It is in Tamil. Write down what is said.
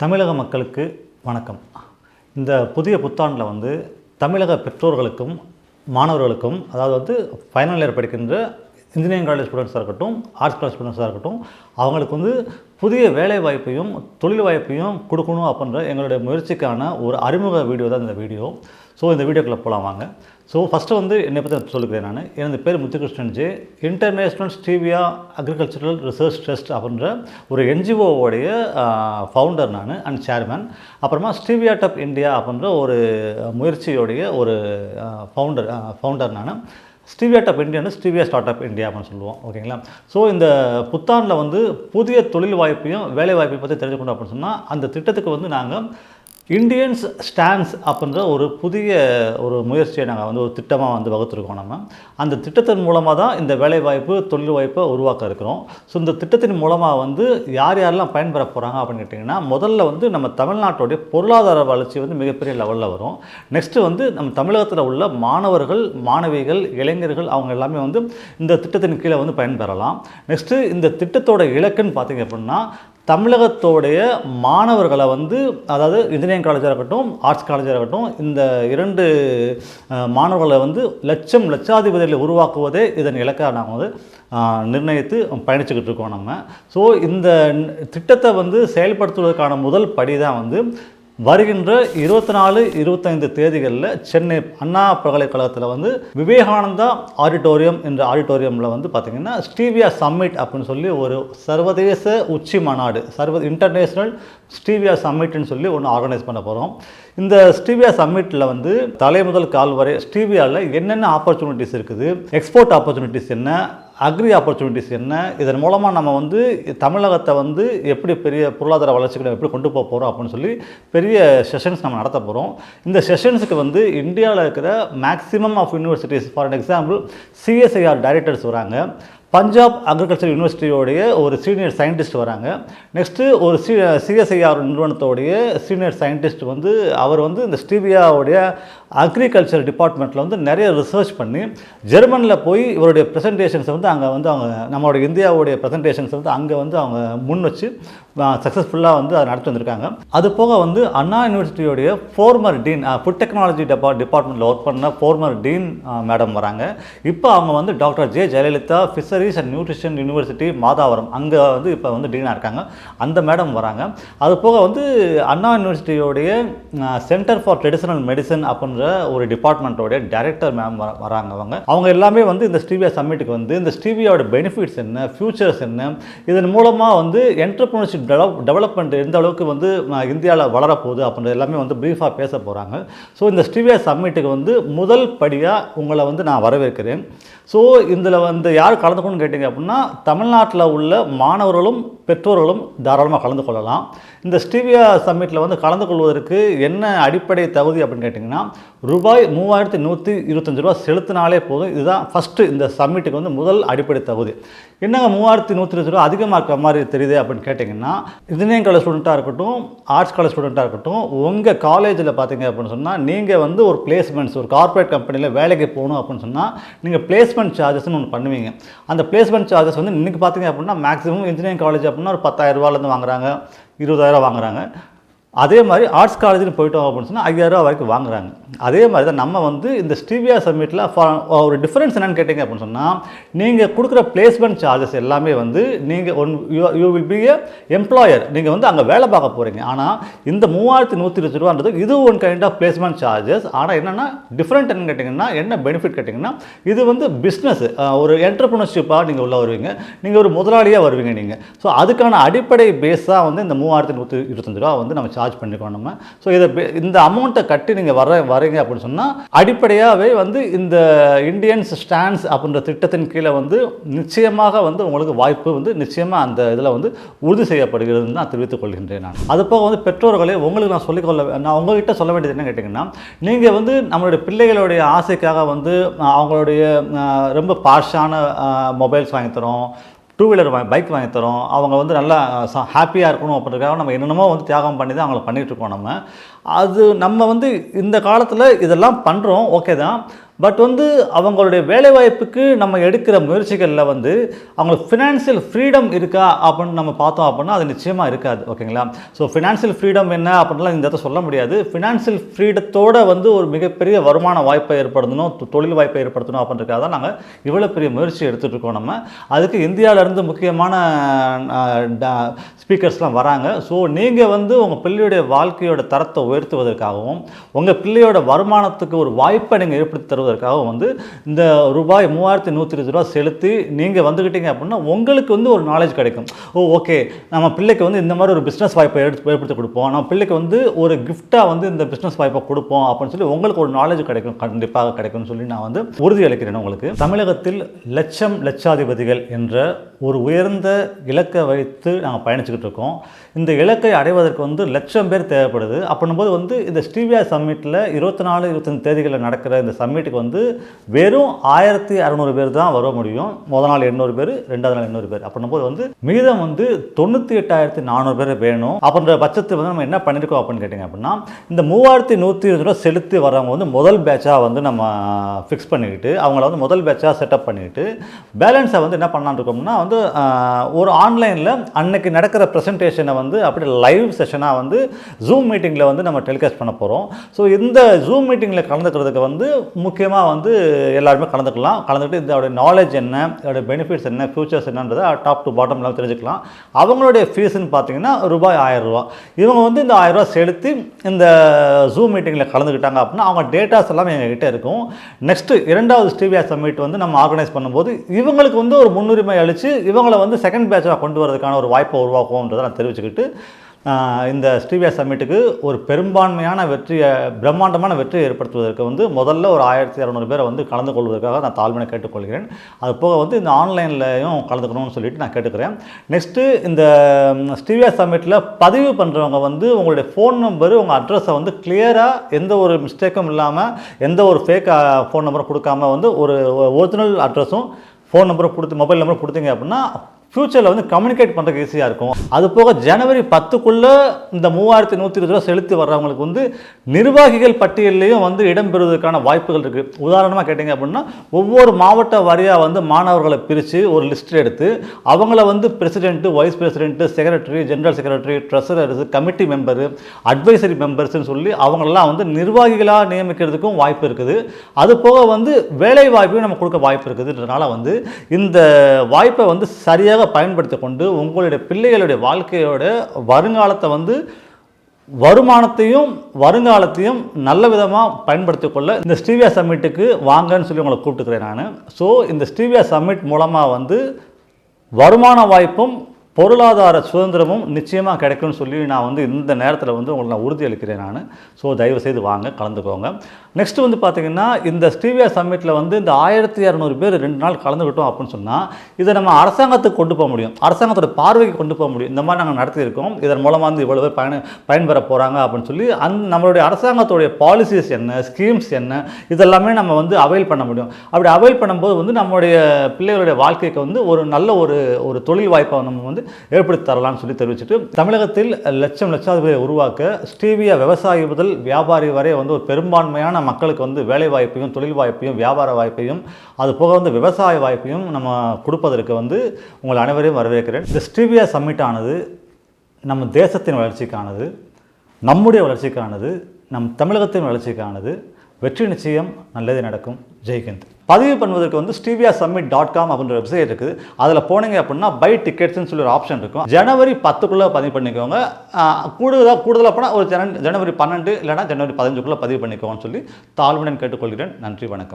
தமிழக மக்களுக்கு வணக்கம். இந்த புதிய புத்தாண்டில் வந்து தமிழக பெற்றோர்களுக்கும் மாணவர்களுக்கும் அதாவது வந்து ஃபைனல் இயர் படிக்கின்ற இன்ஜினியரிங் காலேஜ் ஸ்டூடெண்ட்ஸாக இருக்கட்டும் ஆர்ட்ஸ் காலேஜ் ஸ்டூடெண்ட்ஸாக இருக்கட்டும் அவங்களுக்கு வந்து புதிய வேலை வாய்ப்பையும் தொழில் வாய்ப்பையும் கொடுக்கணும் அப்படின்ற எங்களுடைய முயற்சிக்கான ஒரு அறிமுக வீடியோ தான் இந்த வீடியோ ஸோ இந்த வீடியோக்குள்ளே போகலாம் வாங்க. ஸோ ஃபஸ்ட்டு வந்து என்னை பற்றி சொல்லிக்கிறேன் நான். எனது பேர் Muthukrishnan J. International stevia agricultural research trust அப்படின்ற ஒரு என்ஜிஓவோடைய ஃபவுண்டர் நான் அண்ட் சேர்மேன் அப்புறமா ஸ்டீவியா டப் இந்தியா அப்படின்ற ஒரு முயற்சியோடைய ஒரு ஃபவுண்டர் ஃபவுண்டர் நான். ஸ்டீவியா டப் இந்தியான்னு ஸ்டீவியா ஸ்டார்ட் அப் இந்தியா அப்படின்னு சொல்லுவோம். ஓகேங்களா? ஸோ இந்த புத்தாண்டில் வந்து புதிய தொழில் வாய்ப்பையும் வேலை வாய்ப்பையும் பற்றி தெரிஞ்சுக்கணும் அப்படின்னு சொன்னால் அந்த திட்டத்துக்கு வந்து நாங்கள் இந்தியன்ஸ் ஸ்டாண்ட்ஸ் அப்படின்ற ஒரு புதிய ஒரு முயற்சியை நாங்கள் வந்து ஒரு திட்டமாக வந்து வகுத்துருக்கோம் நம்ம. அந்த திட்டத்தின் மூலமாக தான் இந்த வேலைவாய்ப்பு தொழில் வாய்ப்பை உருவாக்க இருக்கிறோம். ஸோ இந்த திட்டத்தின் மூலமாக வந்து யார் யாரெல்லாம் பயன்பெற போகிறாங்க அப்படின்னு கேட்டிங்கன்னா முதல்ல வந்து நம்ம தமிழ்நாட்டுடைய பொருளாதார வளர்ச்சி வந்து மிகப்பெரிய லெவலில் வரும். நெக்ஸ்ட்டு வந்து நம்ம தமிழகத்தில் உள்ள மாணவர்கள் மாணவிகள் இளைஞர்கள் அவங்க எல்லாமே வந்து இந்த திட்டத்தின் கீழே வந்து பயன்பெறலாம். நெக்ஸ்ட்டு இந்த திட்டத்தோட இலக்குன்னு பார்த்திங்க அப்படின்னா தமிழகத்தோடைய மாணவர்களை வந்து அதாவது இன்ஜினியரிங் காலேஜாக இருக்கட்டும் ஆர்ட்ஸ் காலேஜாக இருக்கட்டும் இந்த இரண்டு மாணவர்களை வந்து லட்சம் லட்சாதிபதிகளை உருவாக்குவதே இதன் இலக்காக நாங்கள் வந்து நிர்ணயித்து பயணிச்சுக்கிட்டு இருக்கோம் நம்ம. ஸோ இந்த திட்டத்தை வந்து செயல்படுத்துவதற்கான முதல் படி தான் வந்து வருகின்ற இருபத்தி நாலு இருபத்தைந்து தேதிகளில் சென்னை அண்ணா பல்கலைக்கழகத்தில் வந்து விவேகானந்தா ஆடிட்டோரியம் என்ற ஆடிட்டோரியமில் வந்து பார்த்திங்கன்னா ஸ்டீவியா சம்மிட் அப்படின்னு சொல்லி ஒரு சர்வதேச உச்சி மாநாடு சர்வ இன்டர்நேஷ்னல் ஸ்டீவியா சம்மிட்னு சொல்லி ஒன்று ஆர்கனைஸ் பண்ண போகிறோம் இந்த ஸ்டீவியா சம்மிட்டில் வந்து தலை முதல் கால் வரை ஸ்டீவியாவில் என்னென்ன ஆப்பர்ச்சுனிட்டிஸ் இருக்குது எக்ஸ்போர்ட் ஆப்பர்ச்சுனிட்டிஸ் என்ன அக்ரி ஆப்பர்ச்சுனிட்டிஸ் என்ன? இதன் மூலமாக நம்ம வந்து தமிழகத்தை வந்து எப்படி பெரிய பொருளாதார வளர்ச்சிகளை எப்படி கொண்டு போக போகிறோம் அப்படின்னு சொல்லி பெரிய செஷன்ஸ் நம்ம நடத்த போகிறோம் இந்த செஷன்ஸுக்கு வந்து இந்தியாவில் இருக்கிற maximum of universities for example CSIR directors வராங்க. பஞ்சாப் அக்ரிகல்ச்சர் யூனிவர்சிட்டியோடைய ஒரு சீனியர் சயின்டிஸ்ட் வராங்க. நெக்ஸ்ட்டு ஒரு சி சிஎஸ்ஐஆர் நிறுவனத்தோடைய சீனியர் சயின்டிஸ்ட் வந்து அவர் வந்து இந்த ஸ்டீவியாவுடைய அக்ரிகல்ச்சர் டிபார்ட்மெண்ட்டில் வந்து நிறைய ரிசர்ச் பண்ணி ஜெர்மனில் போய் இவருடைய ப்ரெசன்டேஷன்ஸை வந்து அங்கே வந்து அவங்க நம்மளுடைய இந்தியாவுடைய ப்ரெசன்டேஷன்ஸை வந்து அங்கே வந்து அவங்க முன் வச்சு சக்ஸஸ்ஃபுல்லாக வந்து அதை நடத்தி வந்திருக்காங்க. அது போக வந்து அண்ணா யூனிவர்சிட்டியோடைய ஃபோர்மர் டீன் ஃபுட் டெக்னாலஜி டெபா டிபார்ட்மெண்ட்டில் ஒர்க் பண்ண ஃபோர்மர் டீன் மேடம் வராங்க. இப்போ அவங்க வந்து doctor J Jayalalithaa fisheries and nutrition university Madhavaram. அங்கே வந்து இப்போ வந்து டீனாக இருக்காங்க. அந்த மேடம் வராங்க. அது போக வந்து அண்ணா யூனிவர்சிட்டியோடைய சென்டர் ஃபார் ட்ரெடிஷனல் மெடிசன் அப்படின்ற ஒரு டிபார்ட்மெண்ட்டோடைய டைரக்டர் மேம் வராங்க அவங்க. அவங்க எல்லாமே வந்து இந்த ஸ்டீவியா சம்மிட்டுக்கு வந்து இந்த ஸ்டீவியாவோட பெனிஃபிட்ஸ் என்ன ஃபியூச்சர்ஸ் என்ன இதன் மூலமாக வந்து என்டர்பிரினர்ஷிப் டெவலப் டெவலப்மெண்ட் எந்த அளவுக்கு வந்து இந்தியாவில் வளரப்போகுது அப்படின்றது எல்லாமே வந்து ப்ரீஃபாக பேச போகிறாங்க ஸோ இந்த ஸ்டிவியா சம்மிட்டுக்கு வந்து முதல் படியாக உங்களை வந்து நான் வரவேற்கிறேன். ஸோ இதில் வந்து யார் கலந்துக்கணும்னு கேட்டிங்க அப்படின்னா தமிழ்நாட்டில் உள்ள மாணவர்களும் பெற்றோர்களும் தாராளமாக கலந்து கொள்ளலாம். இந்த ஸ்டீவியா சம்மிட்டில் வந்து கலந்து கொள்வதற்கு என்ன அடிப்படை தகுதி அப்படின்னு கேட்டிங்கன்னா ரூபாய் மூவாயிரத்தி நூற்றி இருபத்தஞ்சு ரூபா செலுத்தினாலே போதும். இதுதான் ஃபஸ்ட்டு இந்த சம்மிட்டுக்கு வந்து முதல் அடிப்படை தகுதி. என்னங்க மூவாயிரத்தி நூற்றி இருபது ரூபா அதிகமாக இருக்கிற மாதிரி தெரியுது அப்படின்னு கேட்டிங்கன்னா இன்ஜினியரிங் காலேஜ் ஸ்டூடெண்ட்டாக இருக்கட்டும் ஆர்ட்ஸ் காலேஜ் ஸ்டூடெண்ட்டாக இருக்கட்டும் உங்கள் காலேஜில் பார்த்தீங்க அப்படின்னு சொன்னால் நீங்கள் வந்து ஒரு பிளேஸ்மெண்ட்ஸ் ஒரு கார்ப்பரேட் கம்பெனியில் வேலைக்கு போகணும் அப்படின்னு சொன்னால் நீங்கள் பிளேஸ்மெண்ட் சார்ஜஸ்னு ஒன்று பண்ணுவீங்க. அந்த பிளேஸ்மெண்ட் சார்ஜஸ் வந்து இன்றைக்கி பார்த்தீங்க அப்படின்னா மேக்ஸிமம் இன்ஜினியரிங் காலேஜ் அப்படின்னா ஒரு பத்தாயிரரூபாலேருந்து வாங்குறாங்க இருபதாயிரம் வாங்குறாங்க. அதே மாதிரி ஆர்ட்ஸ் காலேஜ்னு போயிட்டோம் அப்படின்னு சொன்னால் ஐயாயிரம் ரூபா வரைக்கும் வாங்குறாங்க. அதே மாதிரி தான் நம்ம வந்து இந்த ஸ்டீவியா சப்மிட்டில் ஒரு டிஃப்ரென்ஸ் என்னென்னு கேட்டிங்க அப்படின்னு சொன்னால் நீங்கள் கொடுக்குற பிளேஸ்மெண்ட் சார்ஜஸ் எல்லாமே வந்து நீங்கள் one you will be a employer நீங்கள் வந்து அங்கே வேலை பார்க்க போகிறீங்க ஆனால் இந்த மூவாயிரத்தி நூற்றி இருபது ரூபான்றது இது one kind of placement charges ஆனால் என்னென்னா டிஃப்ரெண்ட் என்னன்னு கேட்டிங்கன்னா என்ன பெனிஃபிட் கேட்டிங்கன்னா இது வந்து பிஸ்னஸ் ஒரு என்டர்பிரினர்ஷிப்பாக நீங்கள் உள்ள வருவீங்க. நீங்கள் ஒரு முதலாளியாக வருவீங்க நீங்கள் ஸோ அதுக்கான அடிப்படை பேஸாக வந்து இந்த மூவாயிரத்தி நூற்றி இருபத்தஞ்சு ரூபா வந்து நம்ம சார்ஜ் பண்ணிருக்கோம் நம்ம ஸோ இதை இந்த அமௌண்ட்டை கட்டி நீங்கள் வர வரீங்க அப்படின்னு சொன்னால் அடிப்படையாகவே வந்து இந்த இந்தியன்ஸ் ஸ்டாண்ட்ஸ் அப்படின்ற திட்டத்தின் கீழே வந்து நிச்சயமாக வந்து உங்களுக்கு வாய்ப்பு வந்து நிச்சயமாக அந்த இதில் வந்து உறுதி செய்யப்படுகிறதுன்னு நான் தெரிவித்துக் கொள்கின்றேன் நான். அது போக வந்து பெற்றோர்களே உங்களுக்கு நான் சொல்லிக்கொள்ள நான் உங்ககிட்ட சொல்ல வேண்டியது என்ன கேட்டிங்கன்னா நீங்கள் வந்து நம்மளுடைய பிள்ளைகளுடைய ஆசைக்காக வந்து அவங்களுடைய ரொம்ப பாஷான மொபைல்ஸ் வாங்கி தரோம். டூ வீலர் வாங்கி பைக் வாங்கி தரோம். அவங்க வந்து நல்லா ஹாப்பியாக இருக்கணும் அப்படின்றதுக்காக நம்ம என்னென்னமோ வந்து தியாகம் பண்ணி தான் அவங்கள பண்ணிகிட்ருக்கோம் நம்ம. அது நம்ம வந்து இந்த காலத்தில் இதெல்லாம் பண்ணுறோம் ஓகே தான். பட் வந்து அவங்களுடைய வேலைவாய்ப்புக்கு நம்ம எடுக்கிற முயற்சிகளில் வந்து அவங்களுக்கு ஃபினான்ஷியல் ஃப்ரீடம் இருக்கா அப்படின்னு நம்ம பார்த்தோம் அப்படின்னா அது நிச்சயமாக இருக்காது ஓகேங்களா? ஸோ ஃபினான்ஷியல் ஃப்ரீடம் என்ன அப்படின்லாம் இந்த இடத்த சொல்ல முடியாது. ஃபினான்ஷியல் ஃப்ரீடத்தோட வந்து ஒரு மிகப்பெரிய வருமான வாய்ப்பை ஏற்படுத்தணும் தொழில் வாய்ப்பை ஏற்படுத்தணும் அப்படின்றதுக்காக தான் நாங்கள் இவ்வளோ பெரிய முயற்சி எடுத்துகிட்டு இருக்கோம் நம்ம. அதுக்கு இந்தியாவிலேருந்து முக்கியமான ஸ்பீக்கர்ஸ்லாம் வராங்க. ஸோ நீங்கள் வந்து உங்கள் பிள்ளையுடைய வாழ்க்கையோட தரத்தை உயர்த்துவதற்காகவும் உங்கள் பிள்ளையோட வருமானத்துக்கு ஒரு வாய்ப்பை நீங்கள் ஏற்படுத்தி தருவதற்காகவும் வந்து இந்த ரூபாய் மூவாயிரத்தி நூற்றி இருபது ரூபா செலுத்தி நீங்கள் வந்துக்கிட்டீங்க அப்படின்னா உங்களுக்கு வந்து ஒரு நாலேஜ் கிடைக்கும். ஓ ஓகே நம்ம பிள்ளைக்கு வந்து இந்த மாதிரி ஒரு பிஸ்னஸ் வாய்ப்பை எடுத்து ஏற்படுத்தி கொடுப்போம். நம்ம பிள்ளைக்கு வந்து ஒரு கிஃப்ட்டாக வந்து இந்த பிஸ்னஸ் வாய்ப்பை கொடுப்போம் அப்படின்னு சொல்லி உங்களுக்கு ஒரு நாலேஜ் கிடைக்கும். கண்டிப்பாக கிடைக்கும்னு சொல்லி நான் வந்து உறுதி அளிக்கிறேன் உங்களுக்கு. தமிழகத்தில் லட்சம் லட்சாதிபதிகள் என்ற ஒரு உயர்ந்த இலக்கை வைத்து நாங்கள் பயணிச்சுக்கிட்டு இருக்கோம். இந்த இலக்கை அடைவதற்கு வந்து லட்சம் பேர் தேவைப்படுது. அப்படின்னும்போது வந்து இந்த ஸ்டீவியா சம்மிட்டில் இருபத்தி நாலு இருபத்தஞ்சு தேதிகளில் நடக்கிற இந்த சம்மிட்டுக்கு வந்து வெறும் ஆயிரத்தி அறநூறு பேர் தான் வர முடியும். முதல் நாள் எண்ணூறு பேர் ரெண்டாவது நாள் எண்ணூறு பேர். அப்படின்னும்போது வந்து மீதம் வந்து தொண்ணூற்றி எட்டாயிரத்தி நானூறு பேர் வேணும். அப்படின்ற பட்சத்தை வந்து நம்ம என்ன பண்ணியிருக்கோம் அப்படின்னு கேட்டிங்க அப்படின்னா இந்த மூவாயிரத்தி நூற்றி இருபது ரூபா செலுத்தி வரவங்க வந்து முதல் பேட்சாக வந்து நம்ம ஃபிக்ஸ் பண்ணிக்கிட்டு அவங்கள வந்து முதல் பேட்சாக செட்டப் பண்ணிக்கிட்டு பேலன்ஸை வந்து என்ன பண்ணலான்னு இருக்கோம்னா வந்து ஒரு ஆன்லைனில் அன்னைக்கு நடக்கிற ப்ரெசன்டேஷனை வந்து அப்படியே லைவ் செஷனாக வந்து ஜூம் மீட்டிங்கில் வந்து நம்ம டெலிகாஸ்ட் பண்ண போகிறோம் ஸோ இந்த ஜூம் மீட்டிங்கில் கலந்துக்கிறதுக்கு வந்து முக்கிய முக்கியமாக வந்து எல்லாருமே கலந்துக்கலாம். கலந்துக்கிட்டு இதோட நாலேஜ் என்ன இதோட பெனிஃபிட்ஸ் என்ன ஃபியூச்சர்ஸ் என்னன்றதை டாப் டு பாட்டம் எல்லாம் தெரிஞ்சுக்கலாம். அவங்களுடைய ஃபீஸ்ன்னு பார்த்தீங்கன்னா ரூபாய் ஆயிரரூபா இவங்க வந்து இந்த ஆயிரரூபா செலுத்தி இந்த ஜூம் மீட்டிங்கில் கலந்துக்கிட்டாங்க அப்படின்னா அவங்க டேட்டாஸ் எல்லாமே எங்ககிட்ட இருக்கும். நெக்ஸ்ட்டு இரண்டாவது ஸ்டீவியா சம்மிட் வந்து நம்ம ஆர்கனைஸ் பண்ணும்போது இவங்களுக்கு வந்து ஒரு முன்னுரிமை அளித்து இவங்களை வந்து செகண்ட் பேட்சாக கொண்டு வரதுக்கான ஒரு வாய்ப்பை உருவாக்குவோன்றதை நான் தெரிவிச்சுக்கிட்டு இந்த ஸ்ரீவியா சம்மிட்டுக்கு ஒரு பெரும்பான்மையான வெற்றியை பிரம்மாண்டமான வெற்றியை ஏற்படுத்துவதற்கு வந்து முதல்ல ஒரு ஆயிரத்தி இரநூறு பேரை வந்து கலந்து கொள்வதற்காக நான் தாழ்மையை கேட்டுக்கொள்கிறேன். அது போக வந்து இந்த ஆன்லைன்லையும் கலந்துக்கணும்னு சொல்லிட்டு நான் கேட்டுக்கிறேன். நெக்ஸ்ட்டு இந்த ஸ்ரீவியா சம்மிட்டில் பதிவு பண்ணுறவங்க வந்து உங்களுடைய ஃபோன் நம்பரு உங்கள் அட்ரஸை வந்து கிளியராக எந்த ஒரு மிஸ்டேக்கும் இல்லாமல் எந்த ஒரு ஃபேக் ஃபோன் நம்பரும் கொடுக்காம வந்து ஒரு ஒரிஜினல் அட்ரஸும் ஃபோன் நம்பரும் கொடுத்து மொபைல் நம்பரும் கொடுத்தீங்க அப்படின்னா ஃப்யூச்சரில் வந்து கம்யூனிகேட் பண்ணுறதுக்கு ஈஸியாக இருக்கும். அது போக ஜனவரி பத்துக்குள்ளே இந்த மூவாயிரத்தி நூற்றி இருபது ரூபா செலுத்தி வர்றவங்களுக்கு வந்து நிர்வாகிகள் பட்டியல்லையும் வந்து இடம்பெறுவதற்கான வாய்ப்புகள் இருக்குது உதாரணமாக கேட்டிங்க அப்படின்னா ஒவ்வொரு மாவட்ட வாரியாக வந்து மாணவர்களை பிரித்து ஒரு லிஸ்ட் எடுத்து அவங்கள வந்து president vice president secretary general secretary treasurers committee member advisory மெம்பர்ஸ்னு சொல்லி அவங்களெல்லாம் வந்து நிர்வாகிகளாக நியமிக்கிறதுக்கும் வாய்ப்பு இருக்குது. அது போக வந்து வேலை வாய்ப்பையும் நம்ம கொடுக்க வாய்ப்பு இருக்குதுன்றதுனால வந்து இந்த வாய்ப்பை வந்து சரியாக பயன்படுத்தி கொண்டு உங்களுடைய பிள்ளைகளுடைய வாழ்க்கையோட வருங்காலத்தை வந்து வருமானத்தையும் வருங்காலத்தையும் நல்ல விதமாக பயன்படுத்தி கொள்ள இந்த ஸ்டீவியா சம்மிட்டுக்கு வாங்கன்னு சொல்லி உங்களை கூப்பிட்டுக்கிறேன் நான். ஸோ இந்த ஸ்டீவியா சம்மிட் மூலமாக வந்து வருமான வாய்ப்பும் பொருளாதார சுதந்திரமும் நிச்சயமாக கிடைக்கும்னு சொல்லி நான் வந்து இந்த நேரத்தில் வந்து உங்களுக்கு நான் உறுதி அளிக்கிறேன் நான். ஸோ தயவு செய்து வாங்க கலந்துக்கோங்க. நெக்ஸ்ட் வந்து பார்த்தீங்கன்னா இந்த ஸ்டீவியா சம்மிட்டில் வந்து இந்த ஆயிரத்தி இரநூறு பேர் ரெண்டு நாள் கலந்துக்கிட்டோம் அப்படின்னு சொன்னால் இதை நம்ம அரசாங்கத்துக்கு கொண்டு போக முடியும். அரசாங்கத்தோட பார்வைக்கு கொண்டு போக முடியும். இந்த மாதிரி நாங்கள் நடத்தியிருக்கோம். இதன் மூலமாக வந்து இவ்வளோ பேர் பயன் பயன்பெற போகிறாங்க அப்படின்னு சொல்லி அந் நம்மளுடைய அரசாங்கத்துடைய பாலிசிஸ் என்ன ஸ்கீம்ஸ் என்ன இதெல்லாமே நம்ம வந்து அவைல் பண்ண முடியும். அப்படி அவைல் பண்ணும்போது வந்து நம்மளுடைய பிள்ளைகளுடைய வாழ்க்கைக்கு வந்து ஒரு நல்ல ஒரு ஒரு தொழில் வாய்ப்பை நம்ம வந்து ஏற்படுத்தி தரலாம்னு சொல்லி தெரிவிச்சுட்டு தமிழகத்தில் லட்சம் லட்சாதிபதியை உருவாக்க ஸ்டீவியா விவசாயி முதல் வியாபாரி வரை வந்து ஒரு பெரும்பான்மையான மக்களுக்கு வந்து வேலை வாய்ப்பையும் தொழில் வாய்ப்பையும் வியாபார வாய்ப்பையும் அது போக வந்து விவசாய வாய்ப்பையும் நம்ம கொடுப்பதற்கு வந்து உங்கள் அனைவரையும் வரவேற்கிறேன். இந்த ஸ்டீவியா சம்மிட் ஆனது நம்ம தேசத்தின் வளர்ச்சிக்கானது நம்முடைய வளர்ச்சிக்கானது நம் தமிழகத்தின் வளர்ச்சிக்கானது. வெற்றி நிச்சயம் நல்லது நடக்கும். ஜெய்ஹிந்த். பதிவு பண்ணுவதற்கு வந்து ஸ்டீவியா சம்மிட் டாட் காம் அப்படின்ற வெப்சைட் இருக்குது. அதில் போனீங்க அப்படின்னா பை டிக்கெட்ஸ்னு சொல்லி ஒரு ஆப்ஷன் இருக்கும். ஜனவரி பத்துக்குள்ளே பதிவு பண்ணிக்கோங்க. கூடுதலாக கூடுதலாக போனால் ஒரு ஜன ஜனவரி பன்னெண்டு இல்லைனா ஜனவரி பதினஞ்சுக்குள்ளே பதிவு பண்ணிக்கோங்கன்னு சொல்லி தாழ்வுடன் கேட்டுக்கொள்கிறேன். நன்றி வணக்கம்.